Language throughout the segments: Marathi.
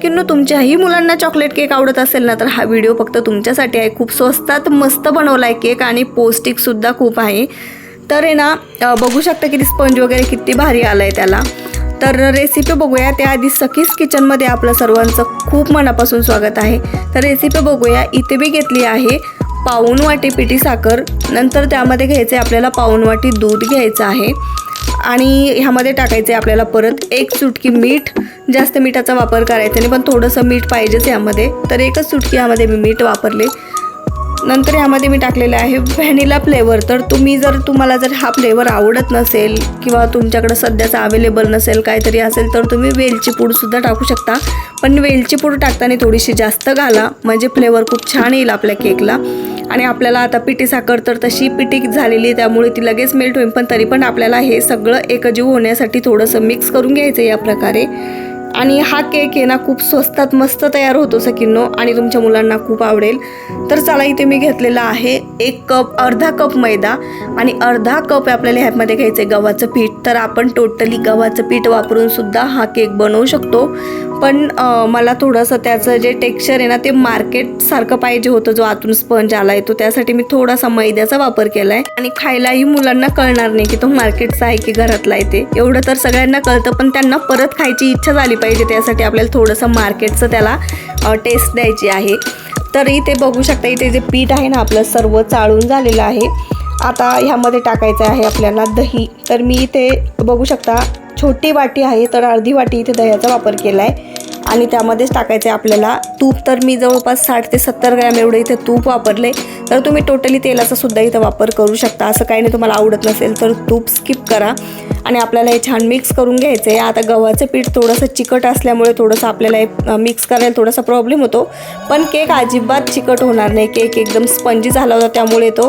सकिन्नू तुमच्याही मुलांना चॉकलेट केक आवडत असेल ना तर हा व्हिडिओ फक्त तुमच्यासाठी आहे. खूप स्वस्तात मस्त बनवला आहे केक आणि पौष्टिकसुद्धा खूप आहे. तर आहे ना बघू शकता किती स्पंज वगैरे किती भारी आलं आहे त्याला. तर रेसिपी बघूया. त्याआधी सखीस किचनमध्ये आपलं सर्वांचं खूप मनापासून स्वागत आहे. तर रेसिपी बघूया. इथे मी घेतली आहे पाऊण वाटी पिठी साखर. नंतर त्यामध्ये घ्यायचं आहे आपल्याला पाऊण वाटी दूध घ्यायचं आहे. आणि ह्यामध्ये टाकायचं आहे आपल्याला परत एक चुटकी मीठ. जास्त मिठाचा वापर करायचा नाही पण थोडंसं मीठ पाहिजेच यामध्ये तर एकच चुटकी यामध्ये मी मीठ वापरले. नंतर यामध्ये मी टाकलेलं आहे व्हॅनिला फ्लेवर. तर तुम्ही जर तुम्हाला जर हा फ्लेवर आवडत नसेल किंवा तुमच्याकडं सध्याचा अवेलेबल नसेल काहीतरी असेल तर तुम्ही वेलची पूडसुद्धा टाकू शकता. पण वेलची पूड टाकताना थोडीशी जास्त घाला. म्हणजे फ्लेवर खूप छान येईल आपल्या केकला. आणि आपल्याला आता पिठी साखर तर तशी पिठी झालेली त्यामुळे ती लगेच मेल्ट होईल पण तरी पण आपल्याला हे सगळं एकजीव होण्यासाठी थोडंसं मिक्स करून घ्यायचं या प्रकारे. आणि हा केक आहे ना खूप स्वस्तात मस्त तयार होतो सकिन्नो आणि तुमच्या मुलांना खूप आवडेल. तर चला इथे मी घेतलेला आहे एक कप अर्धा कप मैदा आणि अर्धा कप आपल्याला ह्यामध्ये घ्यायचं आहे गव्हाचं पीठ. तर आपण टोटली गव्हाचं पीठ वापरून सुद्धा हा केक बनवू शकतो. पण मला थोडंसं त्याचं जे टेक्स्चर आहे ना ते मार्केटसारखं पाहिजे होतं जो आतून स्पंज आला आहे तो. त्यासाठी मी थोडासा मैद्याचा वापर केला आहे आणि खायलाही मुलांना कळणार नाही की तो मार्केटचा आहे की घरातला आहे ते. एवढं तर सगळ्यांना कळतं पण त्यांना परत खायची इच्छा झाली पाहिजे. त्यासाठी आपल्याला थोडंसं मार्केटचं त्याला टेस्ट द्यायची आहे. तर इथे बघू शकता इथे जे पीठ आहे ना आपलं सर्व चाळून झालेलं आहे. आता ह्यामध्ये टाकायचं आहे आपल्याला दही. तर मी इथे बघू शकता छोटी वाटी आहे तर अर्धी वाटी इथे दह्याचा वापर केला आहे आणि त्यामध्येच टाकायचं आहे आपल्याला तूप. तर मी जवळपास साठ ते सत्तर ग्रॅम एवढं इथे तूप वापरले तर तुम्ही टोटली तेलाचा सुद्धा इथं वापर करू शकता. असं काही नाही तुम्हाला आवडत नसेल तर तूप स्किप करा. आणि आपल्याला हे छान मिक्स करून घ्यायचं आहे आता गव्हाचं पीठ थोडंसं चिकट असल्यामुळे थोडंसं आपल्याला हे मिक्स करायला थोडासा प्रॉब्लेम होतो. पण केक अजिबात चिकट होणार नाही. केक एकदम स्पंजी झाला होता त्यामुळे तो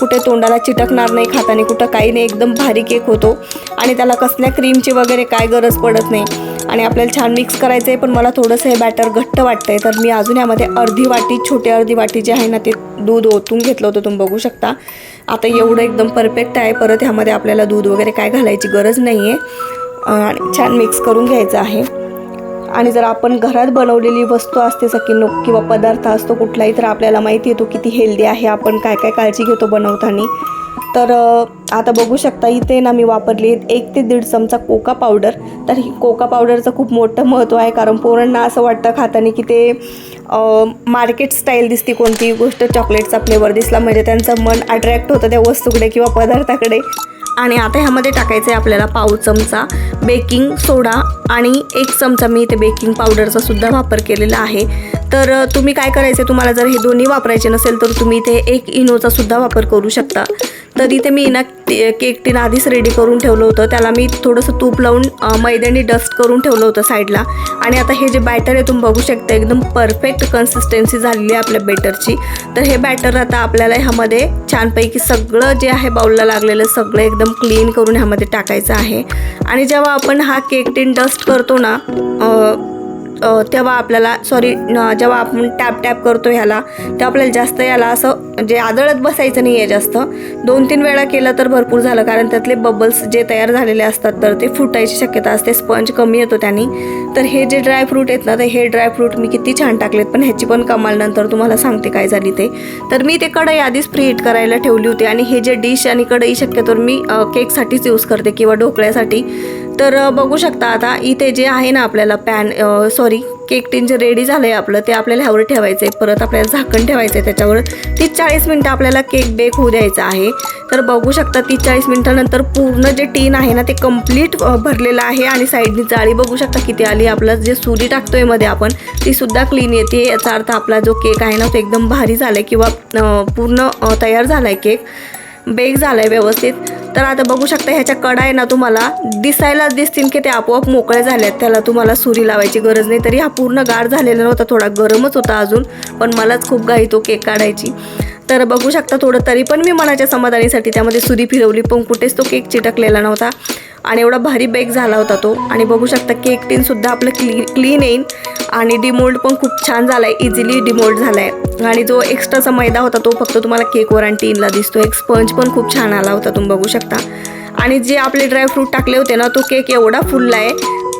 कुठे तोंडाला चिटकणार नाही खाताने कुठं काही नाही. एकदम भारी केक होतो. आणि त्याला कसल्या क्रीमची वगैरे काय गरज पडत नाही. आणि आपल्याला छान मिक्स करायचं आहे पण मला थोडंसं हे बॅटर घट्ट वाटतं आहे तर मी अजून यामध्ये अर्धी वाटी छोटी अर्धी वाटी जे आहे ना ते दूध ओतून घेतलं होतं. तुम्ही बघू शकता. आता एवढं एकदम परफेक्ट आहे. परत ह्यामध्ये आपल्याला दूध वगैरे काय घालायची गरज नाही आहे आणि छान मिक्स करून घ्यायचं आहे. आणि जर आपण घरात बनवलेली वस्तू असते सकिनो किंवा पदार्थ असतो कुठलाही तर आपल्याला माहिती येतो किती हेल्दी आहे. आपण काय काय काळजी घेतो बनवताना. तर आता बघू शकता इथे ना मी वापरली एक ते दीड चमचा कोका पावडर. तर ही कोका पावडरचं खूप मोठं महत्त्व आहे कारण पोरांना असं वाटतं खाताना की ते मार्केट स्टाईल दिसते कोणती गोष्ट. चॉकलेटचा फ्लेवर दिसला म्हणजे त्यांचं मन अट्रॅक्ट होतं त्या वस्तूकडे किंवा पदार्थाकडे. आणि आता ह्यामध्ये टाकायचं आहे आपल्याला पाव चमचा बेकिंग सोडा आणि एक चमचा मी इथे बेकिंग पावडरचा सुद्धा वापर केलेला आहे. तर तुम्ही काय करायचं तुम्हाला जर हे दोन्ही वापरायचे नसेल तर तुम्ही इथे एक इनोचा सुद्धा वापर करू शकता. तर इथे मी ना केक टीन आधीच रेडी करून ठेवलं होतं. त्याला मी थोडंसं तूप लावून अ, मैद्याने डस्ट करून ठेवलं होतं साईडला आणि आता हे जे बॅटर आहे तुम्ही बघू शकता एकदम परफेक्ट कन्सिस्टन्सी झालेली आहे आपल्या बॅटरची तर हे बॅटर आता आपल्याला ह्यामध्ये छानपैकी सगळं जे आहे बाऊलला लागलेलं सगळं एकदम क्लीन करून ह्यामध्ये टाकायचं आहे. आणि जेव्हा आपण हा केक टीन डस्ट करतो ना तेव्हा आपल्याला सॉरी जेव्हा आपण टॅप टॅप करतो ह्याला तेव्हा आपल्याला जास्त याला असं म्हणजे आदळत बसायचं नाही आहे जास्त. दोन तीन वेळा केलं तर भरपूर झालं कारण त्यातले बबल्स जे तयार झालेले असतात तर ते फुटायची शक्यता असते स्पंज कमी येतो त्यांनी. तर हे जे ड्रायफ्रूट आहेत ना तर हे ड्रायफ्रूट मी किती छान टाकलेत पण ह्याची पण कमाल नंतर तुम्हाला सांगते काय झाली ते. तर मी ते कढई आधीच फ्री हिट करायला ठेवली होती आणि हे जे डिश आणि कढई शक्यतो मी केकसाठीच यूज करते किंवा ढोकळ्यासाठी. तर बघू शकता आता इथे जे आहे ना आपल्याला पॅन सॉरी केक टीन जे रेडी झालं आहे आपलं ते आपल्याला ह्यावर ठेवायचं आहे परत आपल्याला झाकण ठेवायचं आहे त्याच्यावर. तीस चाळीस मिनटं आपल्याला केक बेक होऊ द्यायचा आहे. तर बघू शकता तीस चाळीस मिनटानंतर पूर्ण जे टीन आहे ना ते कंप्लीट भरलेलं आहे आणि साईडनी जाळी बघू शकता किती आली. आपलं जे सुरी टाकतोयमध्ये आपण ती सुद्धा क्लीन येते. याचा अर्थ आपला जो केक आहे ना तो एकदम भारी झाला आहे किंवा पूर्ण तयार झाला आहे केक. बेक झाला आहे व्यवस्थित. तर आता बघू शकता ह्याच्या कडा आहे ना तुम्हाला दिसायलाच दिसतील की ते आपोआप मोकळे झाले आहेत त्याला तुम्हाला सुरी लावायची गरज नाही. तरी हा पूर्ण गार झालेला नव्हता थोडा गरमच होता अजून पण मलाच खूप घाई तो केक काढायची. तर बघू शकता थोडं तरी पण मी मनाच्या समाधानीसाठी त्यामध्ये सुरी फिरवली पण कुठेच तो केक चिटकलेला नव्हता. आणि एवढा भारी बेक झाला होता तो. आणि बघू शकता केक टीनसुद्धा आपलं क्ली क्लीन येईन. आणि डिमोल्ड पण खूप छान झाला आहे इझिली डिमोल्ड झाला आहे आणि जो एक्स्ट्राचा मैदा होता तो फक्त तुम्हाला केकवर आणि टीनला दिसतो एक स्पंज पण खूप छान आला होता तुम्ही बघू शकता. आणि जे आपले ड्रायफ्रूट टाकले होते ना तो केक एवढा फुलला आहे.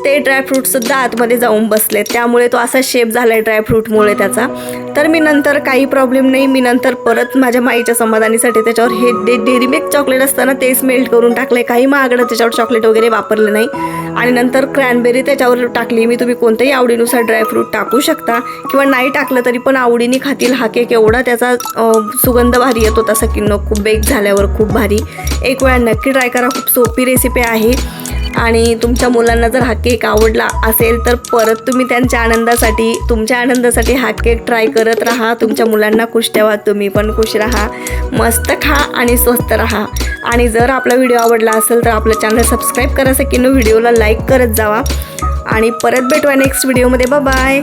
ते ड्रायफ्रूटसुद्धा आतमध्ये जाऊन बसले. त्यामुळे तो असा शेप झाला आहे ड्रायफ्रूटमुळे त्याचा. तर मी नंतर काही प्रॉब्लेम नाही. मी नंतर परत माझ्या माईच्या समाधानीसाठी त्याच्यावर हे डे डेअरी मिल्क चॉकलेट असताना तेच मेल्ट करून टाकले काही महागडं त्याच्यावर चॉकलेट वगैरे वापरलं नाही. आणि नंतर क्रॅनबेरी त्याच्यावर टाकली. मी तुम्ही कोणत्याही आवडीनुसार ड्रायफ्रूट टाकू शकता. किंवा नाही टाकलं तरी पण आवडीने खातील. हा केक एवढा त्याचा सुगंध भारी येतो. तसा किन्नो खूप बेक झाल्यावर खूप भारी. एक वेळा नक्की ट्राय करा. खूप सोपी रेसिपी आहे. आणि तुमच्या मुलांना जर हा केक आवडला असेल तर परत तुम्ही त्यांच्या आनंदासाठी तुमच्या आनंदासाठी हा केक ट्राय करत राहा. तुमच्या मुलांना खुश ठेवा. तुम्ही पण खुश राहा. मस्त खा आणि स्वस्त राहा. आणि जर आपला व्हिडिओ आवडला असेल तर आपलं चॅनल सबस्क्राईब करा. सकिनो व्हिडिओला लाईक करत जावा. आणि परत भेटूया नेक्स्ट व्हिडिओमध्ये बाय